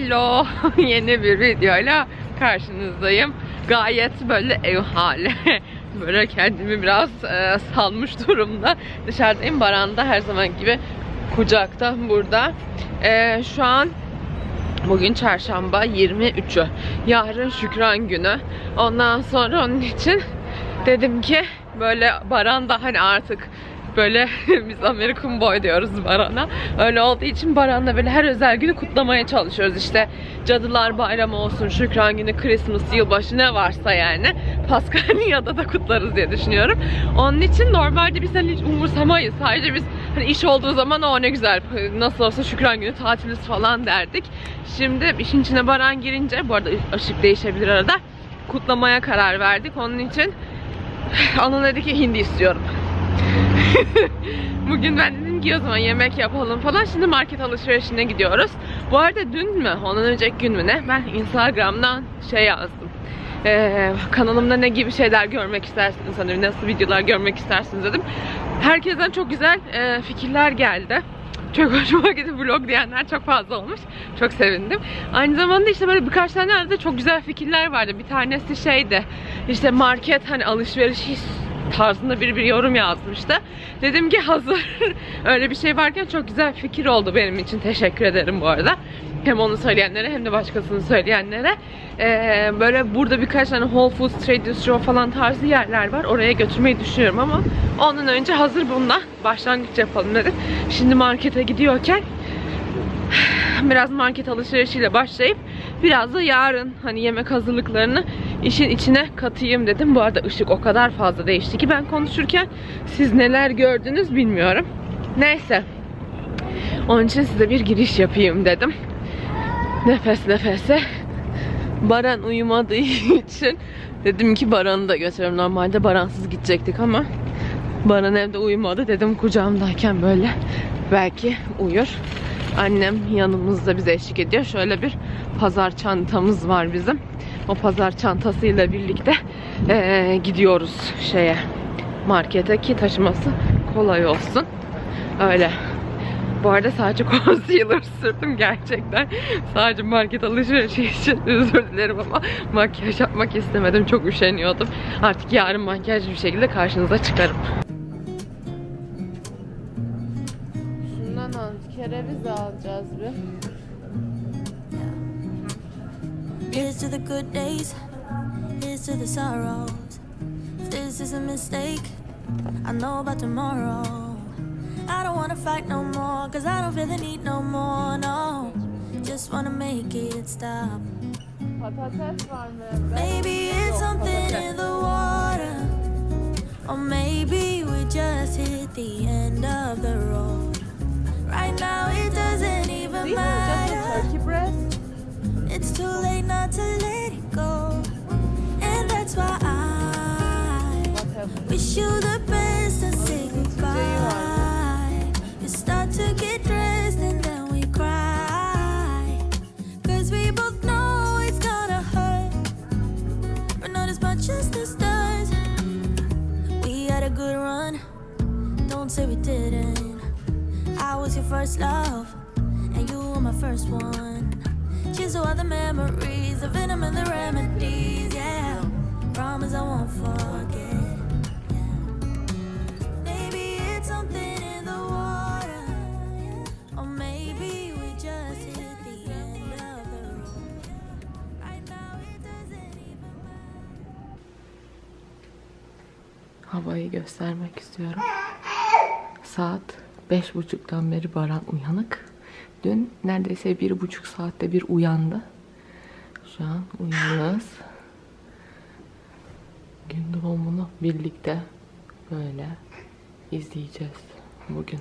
Hello! Yeni bir videoyla karşınızdayım. Gayet böyle ev hali. böyle kendimi biraz e, salmış durumda. Dışarıdayım. Baranda her zaman gibi kucakta burada. E, şu an Bugün çarşamba 23'ü. Yarın Şükran günü. Ondan sonra onun için dedim ki böyle Baran'da hani artık böyle biz American Boy diyoruz Baran'a. Öyle olduğu için Baran'da böyle her özel günü kutlamaya çalışıyoruz. İşte Cadılar Bayramı olsun, Şükran günü, Christmas, yılbaşı ne varsa yani. Paskanya'da da kutlarız diye düşünüyorum. Onun için normalde biz hani hiç umursamayız. Sadece biz hani iş olduğu zaman o ne güzel nasıl olsa Şükran günü tatiliz falan derdik. Şimdi işin içine Baran girince bu arada ışık değişebilir arada. Kutlamaya karar verdik. Onun için Ana dedi ki hindi istiyorum. Bugün ben dedim ki o zaman yemek yapalım falan. Şimdi market alışverişine gidiyoruz. Bu arada dün mü, ondan önceki gün mü ne? Ben Instagram'dan şey yazdım. Ee, kanalımda ne gibi şeyler görmek istersiniz, hani nasıl videolar görmek istersiniz dedim. Herkesten çok güzel e, fikirler geldi. Çok hoşuma gitti vlog diyenler çok fazla olmuş. Çok sevindim. Aynı zamanda işte böyle birkaç tane arada çok güzel fikirler vardı. Bir tanesi şeydi. işte market hani alışveriş tarzında bir bir yorum yazmıştı. Dedim ki hazır öyle bir şey varken çok güzel fikir oldu benim için. Teşekkür ederim bu arada. Hem onu söyleyenlere hem de başkasını söyleyenlere. Ee, böyle burada birkaç tane Whole Foods, Trader Joe falan tarzı yerler var. Oraya götürmeyi düşünüyorum ama ondan önce hazır bununla başlangıç yapalım dedim. Şimdi markete gidiyorken biraz market alışverişiyle başlayıp biraz da yarın hani yemek hazırlıklarını işin içine katayım dedim. Bu arada ışık o kadar fazla değişti ki ben konuşurken siz neler gördünüz bilmiyorum. Neyse. Onun için size bir giriş yapayım dedim. Nefes nefese. Baran uyumadığı için dedim ki Baran'ı da götürüyorum. Normalde Baransız gidecektik ama Baran evde uyumadı. Dedim kucağımdayken böyle belki uyur. Annem yanımızda bize eşlik ediyor. Şöyle bir pazar çantamız var bizim. O pazar çantasıyla birlikte eee, gidiyoruz şeye markete ki taşıması kolay olsun. Öyle. Bu arada sadece concealer sürdüm gerçekten. Sadece market alışverişi için özür dilerim ama makyaj yapmak istemedim. Çok üşeniyordum. Artık yarın makyajlı bir şekilde karşınıza çıkarım. Şundan al. Kereviz alacağız bir. Here's to the good days, here's to the sorrows. If this is a mistake, I know about tomorrow. I don't wanna fight no more, cause I don't feel the need no more, no. Just wanna make it stop. Maybe it's something in the water, or maybe we just hit the end of the road. Right now, it doesn't even matter. Too late not to let it go. And that's why I wish you the best and say goodbye. You start to get dressed and then we cry. Cause we both know it's gonna hurt. But not as much as this does. We had a good run. Don't say we didn't. I was your first love. And you were my first one. To all the memories, the venom and the remedies, yeah. Promise I won't forget. Or. Havayı göstermek istiyorum. Saat beş buçuktan beri Baran uyanık. Dün neredeyse bir buçuk saatte bir uyandı. Şu an uyanız. Gün doğumunu birlikte böyle izleyeceğiz bugün.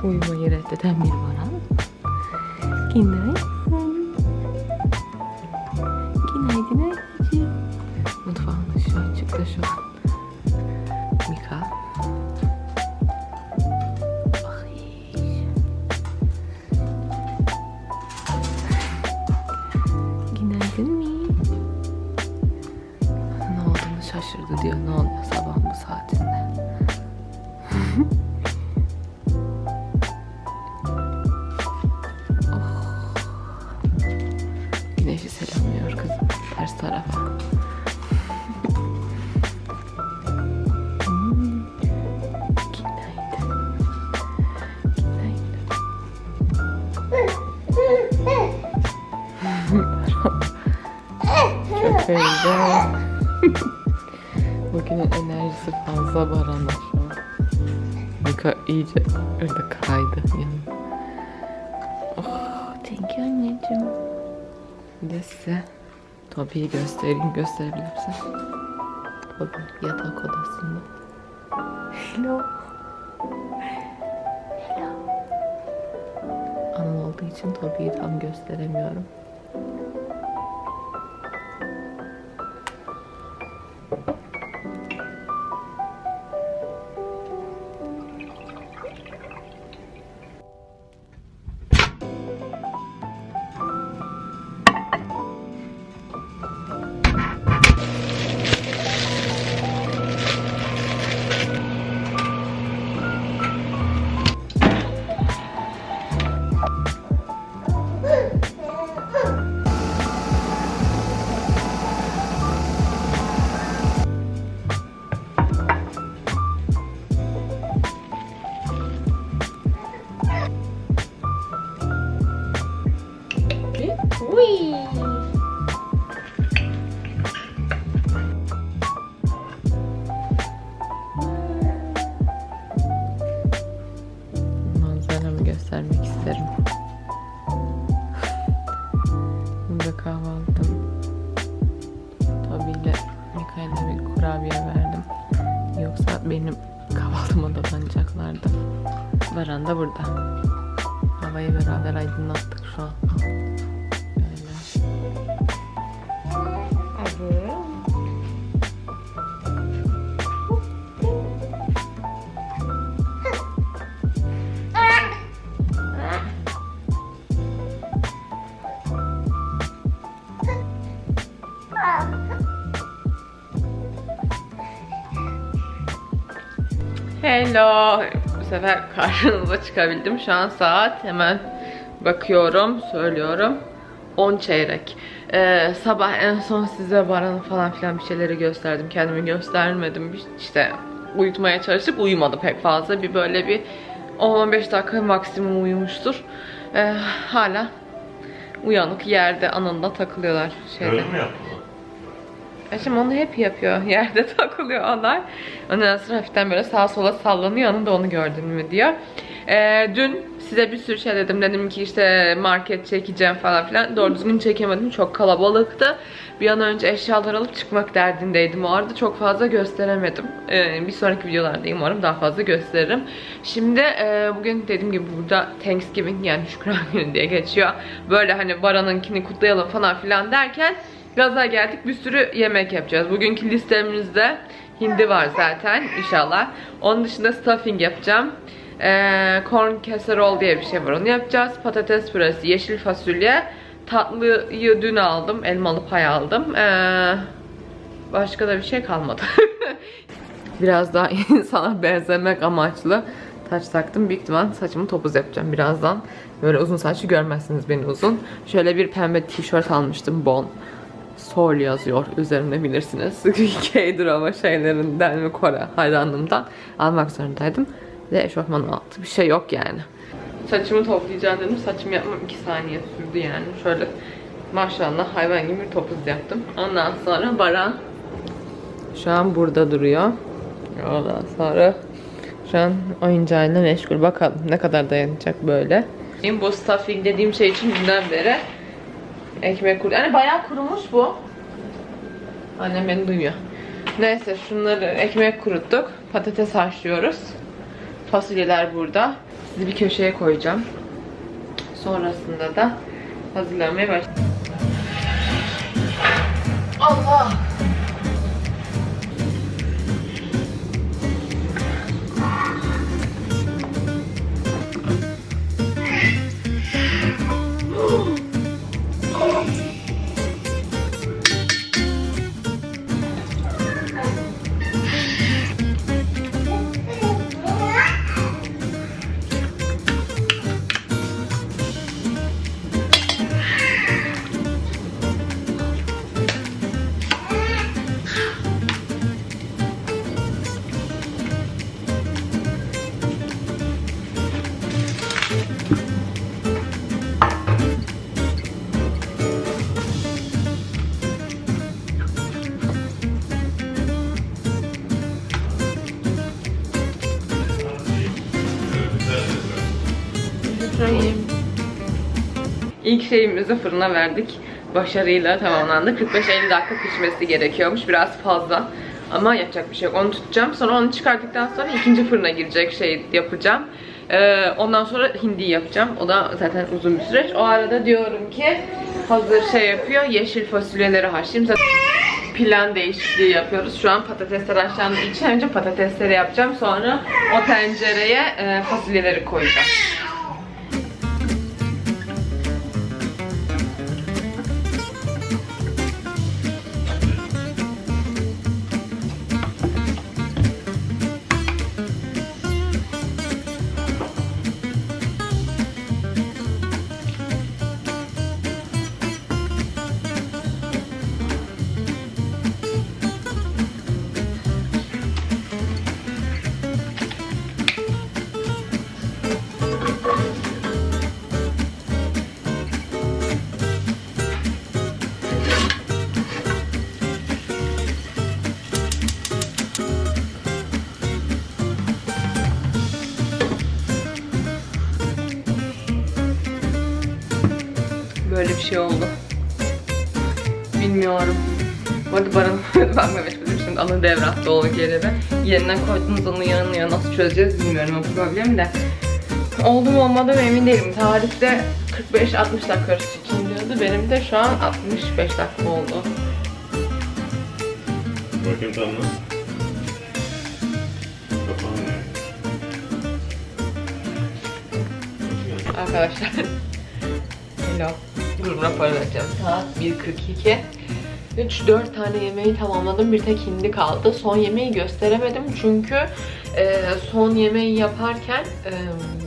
こういうもんやられてたら見るわな。きんない Güneşi selamlıyor kızım. Ters tarafa. Günaydın. Köpeğinde. Bugünün enerjisi fazla barana şu iyice öyle kaydı yani. De size Tobi'yi göstereyim gösterebilirsin. Tobi yatak odasında. Hello. Hello. Anım olduğu için Tobi'yi tam gösteremiyorum. Kurabiye verdim. Yoksa benim kahvaltıma dolanacaklardı. Baran da burada. Havayı beraber aydınlattık şu an. Hello. Bu sefer karşınıza çıkabildim. Şu an saat hemen bakıyorum, söylüyorum. 10 çeyrek. Ee, sabah en son size Baran'ı falan filan bir şeyleri gösterdim. Kendimi göstermedim. İşte uyutmaya çalışıp uyumadı pek fazla. Bir böyle bir 10-15 dakika maksimum uyumuştur. Ee, hala uyanık yerde anında takılıyorlar şeyde. Öyle mi yaptılar? Eşim onu hep yapıyor. Yerde takılıyor onlar. Ondan sonra hafiften böyle sağa sola sallanıyor. Yanında onu gördün mü diyor. Ee, dün size bir sürü şey dedim. Dedim ki işte market çekeceğim falan filan. Doğru düzgün çekemedim. Çok kalabalıktı. Bir an önce eşyalar alıp çıkmak derdindeydim. O arada çok fazla gösteremedim. Ee, bir sonraki videolarda umarım daha fazla gösteririm. Şimdi e, bugün dediğim gibi burada Thanksgiving yani Şükran Günü diye geçiyor. Böyle hani Baran'ınkini kutlayalım falan filan derken Gaza geldik bir sürü yemek yapacağız. Bugünkü listemizde hindi var zaten inşallah. Onun dışında stuffing yapacağım. Ee, corn casserole diye bir şey var onu yapacağız. Patates püresi, yeşil fasulye. Tatlıyı dün aldım. Elmalı pay aldım. Ee, başka da bir şey kalmadı. Biraz daha insana benzemek amaçlı taç taktım. Büyük ihtimal saçımı topuz yapacağım birazdan. Böyle uzun saçlı görmezsiniz beni uzun. Şöyle bir pembe tişört almıştım. Bon. Sol yazıyor üzerinde bilirsiniz. K-drama şeylerinden ve Kore hayranlığımdan almak zorundaydım. Ve eşofman altı bir şey yok yani. Saçımı toplayacağım dedim. Saçımı yapmam 2 saniye sürdü yani. Şöyle maşallah hayvan gibi bir topuz yaptım. Ondan sonra Baran şu an burada duruyor. Ondan sonra şu an oyuncağıyla meşgul. Bakalım ne kadar dayanacak böyle. Benim bu stuffing dediğim şey için dünden beri ekmek kuru. Yani bayağı kurumuş bu. Annem beni duymuyor. Neyse şunları ekmek kuruttuk. Patates haşlıyoruz. Fasulyeler burada. Sizi bir köşeye koyacağım. Sonrasında da hazırlamaya başlayacağım. Allah. İlk şeyimizi fırına verdik. Başarıyla tamamlandı. 45-50 dakika pişmesi gerekiyormuş. Biraz fazla. Ama yapacak bir şey yok. Onu tutacağım. Sonra onu çıkarttıktan sonra ikinci fırına girecek şey yapacağım. Ee, ondan sonra hindi yapacağım. O da zaten uzun bir süreç. O arada diyorum ki hazır şey yapıyor. Yeşil fasulyeleri haşlayayım. Zaten plan değişikliği yapıyoruz. Şu an patatesler haşlandığı için önce patatesleri yapacağım. Sonra o tencereye e, fasulyeleri koyacağım. Böyle bir şey oldu. Bilmiyorum. Bu arada Baran ben bizim şimdi ana devratta o geri ve yeniden koyduğunuz onu yanına nasıl çözeceğiz bilmiyorum o problemi de. Oldu mu olmadı mı emin değilim. Tarihte 45-60 dakika arası için diyordu. Benim de şu an 65 dakika oldu. Bakayım tam? Kapanmıyor. Arkadaşlar. Hello. Durum raporu vereceğim. Saat 1.42. 3-4 tane yemeği tamamladım. Bir tek hindi kaldı. Son yemeği gösteremedim çünkü e, son yemeği yaparken e,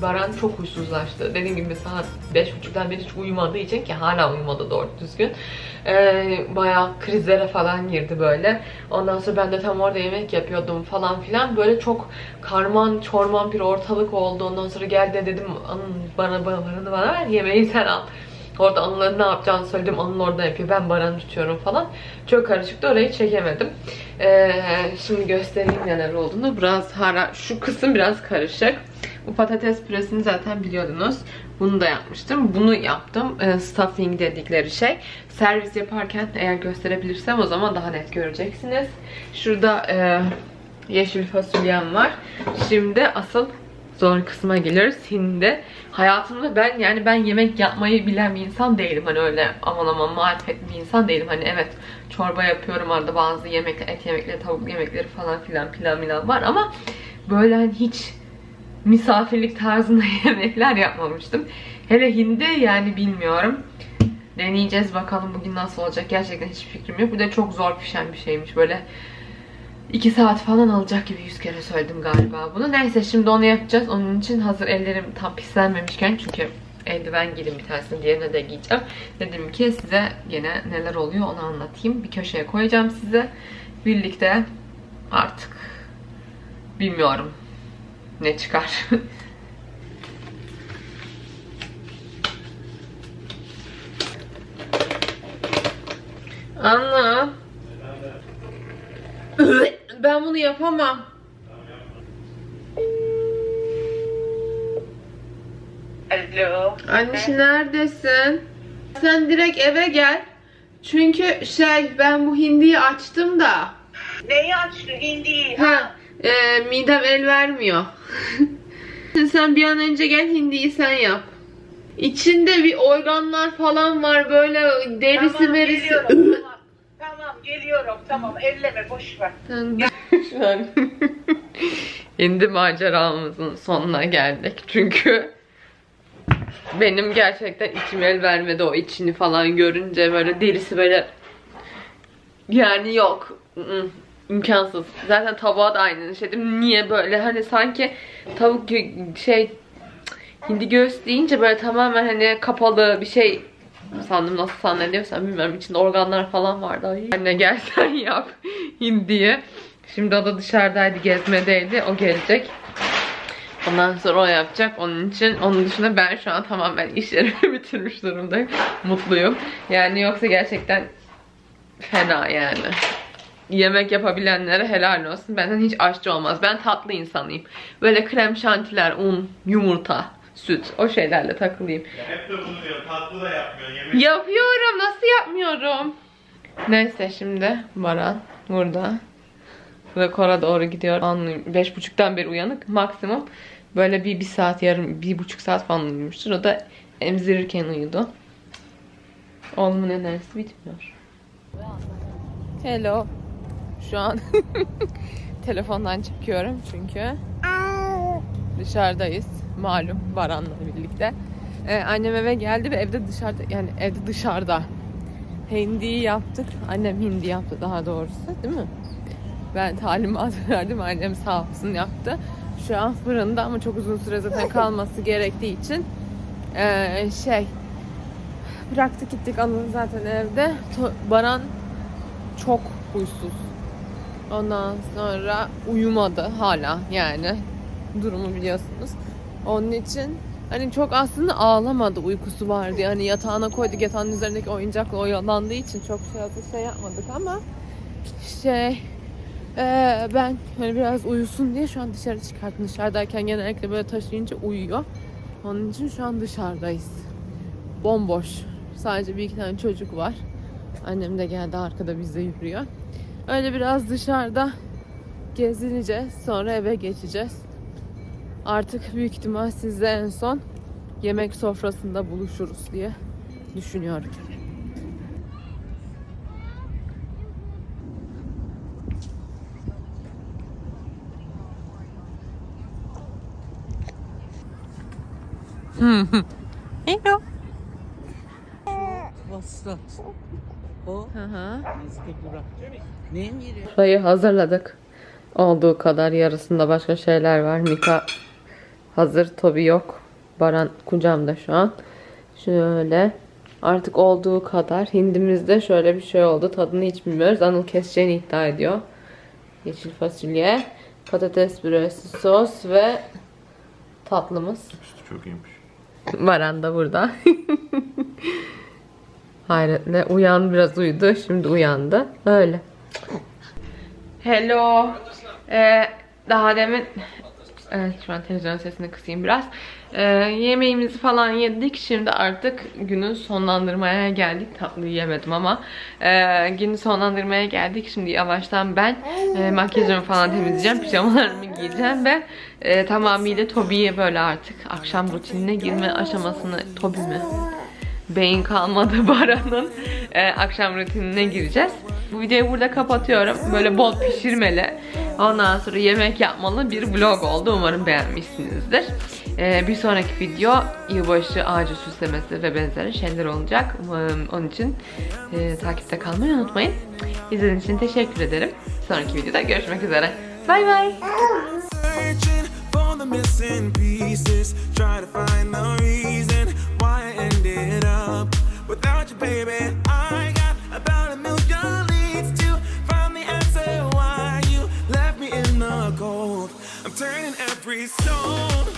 Baran çok huysuzlaştı. Dediğim gibi saat 5.30'dan beri hiç uyumadığı için ki hala uyumadı doğru düzgün. E, bayağı krizlere falan girdi böyle. Ondan sonra ben de tam orada yemek yapıyordum falan filan. Böyle çok karman çorman bir ortalık oldu. Ondan sonra geldi dedim "Anın bana bana bana bana ver yemeği sen al. Orada Anıl'ın ne yapacağını söyledim. Anıl orada yapıyor. Ben Baran'ı tutuyorum falan. Çok karışıktı. Orayı çekemedim. Ee, şimdi göstereyim neler olduğunu. Biraz hara... Şu kısım biraz karışık. Bu patates püresini zaten biliyordunuz. Bunu da yapmıştım. Bunu yaptım. Ee, stuffing dedikleri şey. Servis yaparken eğer gösterebilirsem o zaman daha net göreceksiniz. Şurada e, yeşil fasulyem var. Şimdi asıl zor kısma geliyoruz. Hindi. Hayatımda ben yani ben yemek yapmayı bilen bir insan değilim. Hani öyle aman aman marifetli bir insan değilim. Hani evet çorba yapıyorum arada bazı yemekler, et yemekleri, tavuk yemekleri falan filan pilav milav var ama böyle hani hiç misafirlik tarzında yemekler yapmamıştım. Hele hindi yani bilmiyorum. Deneyeceğiz bakalım bugün nasıl olacak. Gerçekten hiçbir fikrim yok. Bir de çok zor pişen bir şeymiş. Böyle 2 saat falan alacak gibi 100 kere söyledim galiba bunu. Neyse şimdi onu yapacağız. Onun için hazır ellerim tam pislenmemişken çünkü eldiven giydim bir tanesini diğerine de giyeceğim. Dedim ki size gene neler oluyor onu anlatayım. Bir köşeye koyacağım size. Birlikte artık bilmiyorum ne çıkar. Anla. Ben bunu yapamam. Alo. Annesi neredesin? Sen direkt eve gel. Çünkü şey ben bu hindiyi açtım da. Neyi açtı hindi? Ha, e, midem el vermiyor. sen bir an önce gel hindiyi sen yap. İçinde bir organlar falan var böyle derisi Tamam, merisi. geliyorum. tamam. Elleme boş ver. Şu an Hindi maceramızın sonuna geldik. Çünkü benim gerçekten içim el vermedi o içini falan görünce böyle derisi böyle yani yok. imkansız. Zaten tavuğa da aynı şey dedim. Niye böyle hani sanki tavuk şey hindi göğüs deyince böyle tamamen hani kapalı bir şey sandım nasıl zannediyorsam bilmiyorum içinde organlar falan vardı. Ay. Anne gel sen yap hindiyi. Şimdi o da dışarıdaydı gezmedeydi o gelecek. Ondan sonra o yapacak. Onun için onun dışında ben şu an tamamen işlerimi bitirmiş durumdayım. Mutluyum. Yani yoksa gerçekten fena yani. Yemek yapabilenlere helal olsun. Benden hiç aşçı olmaz. Ben tatlı insanıyım. Böyle krem şantiler, un, yumurta, süt o şeylerle takılayım. Ya hep de bunu diyor. Tatlı da yapmıyor. Yemek Yapıyorum. Nasıl yapmıyorum? Neyse şimdi Baran burada. Ve Kora doğru gidiyor. Anlayayım. Beş buçuktan beri uyanık. Maksimum böyle bir, bir saat yarım, bir buçuk saat falan uyumuştur. O da emzirirken uyudu. Oğlumun enerjisi bitmiyor. Hello. Şu an telefondan çekiyorum çünkü dışarıdayız. Malum Baran'la birlikte. Ee, annem eve geldi ve evde dışarıda yani evde dışarıda hindiyi yaptık. Annem hindi yaptı daha doğrusu değil mi? Ben talimat verdim. Annem sağ olsun yaptı. Şu an fırında ama çok uzun süre zaten kalması gerektiği için ee, şey bıraktık gittik Anıl zaten evde. Baran çok huysuz. Ondan sonra uyumadı hala yani durumu biliyorsunuz. Onun için hani çok aslında ağlamadı uykusu vardı. Yani yatağına koyduk yatağın üzerindeki oyuncakla oyalandığı için çok şey, şey yapmadık ama şey eee, ben hani biraz uyusun diye şu an dışarı çıkarttım. Dışarıdayken genellikle böyle taşıyınca uyuyor. Onun için şu an dışarıdayız. Bomboş. Sadece bir iki tane çocuk var. Annem de geldi arkada bizde yürüyor. Öyle biraz dışarıda gezineceğiz. Sonra eve geçeceğiz. Artık büyük ihtimal sizle en son yemek sofrasında buluşuruz diye düşünüyorum. Vasıfsat. O Hı hı. Neyin yeri? Sofrayı hazırladık. Olduğu kadar yarısında başka şeyler var. Mika hazır. Tobi yok. Baran kucağımda şu an. Şöyle. Artık olduğu kadar. Hindimizde şöyle bir şey oldu. Tadını hiç bilmiyoruz. Anıl keseceğini iddia ediyor. Yeşil fasulye, patates püresi, sos ve tatlımız. çok iyiymiş. Baran da burada. Hayretle uyan biraz uyudu. Şimdi uyandı. Öyle. Hello. Ee, daha demin Evet şu an televizyon sesini kısayım biraz. Ee, yemeğimizi falan yedik. Şimdi artık günü sonlandırmaya geldik. Tatlıyı yemedim ama. Ee, günü sonlandırmaya geldik. Şimdi yavaştan ben e, makyajımı falan temizleyeceğim. Pijamalarımı giyeceğim ve e, tamamıyla Tobi'ye böyle artık akşam rutinine girme aşamasını Tobi mi? Beyin kalmadı Baran'ın e, akşam rutinine gireceğiz. Bu videoyu burada kapatıyorum. Böyle bol pişirmeli. Ondan sonra yemek yapmalı bir vlog oldu. Umarım beğenmişsinizdir. E, bir sonraki video yılbaşı ağacı süslemesi ve benzeri şeyler olacak. Onun için e, takipte kalmayı unutmayın. İzlediğiniz için teşekkür ederim. Sonraki videoda görüşmek üzere. Bay bay. missing pieces, try to find the reason ended up without you, baby. I got about a million leads to find the answer why you left me in the cold. I'm turning every stone.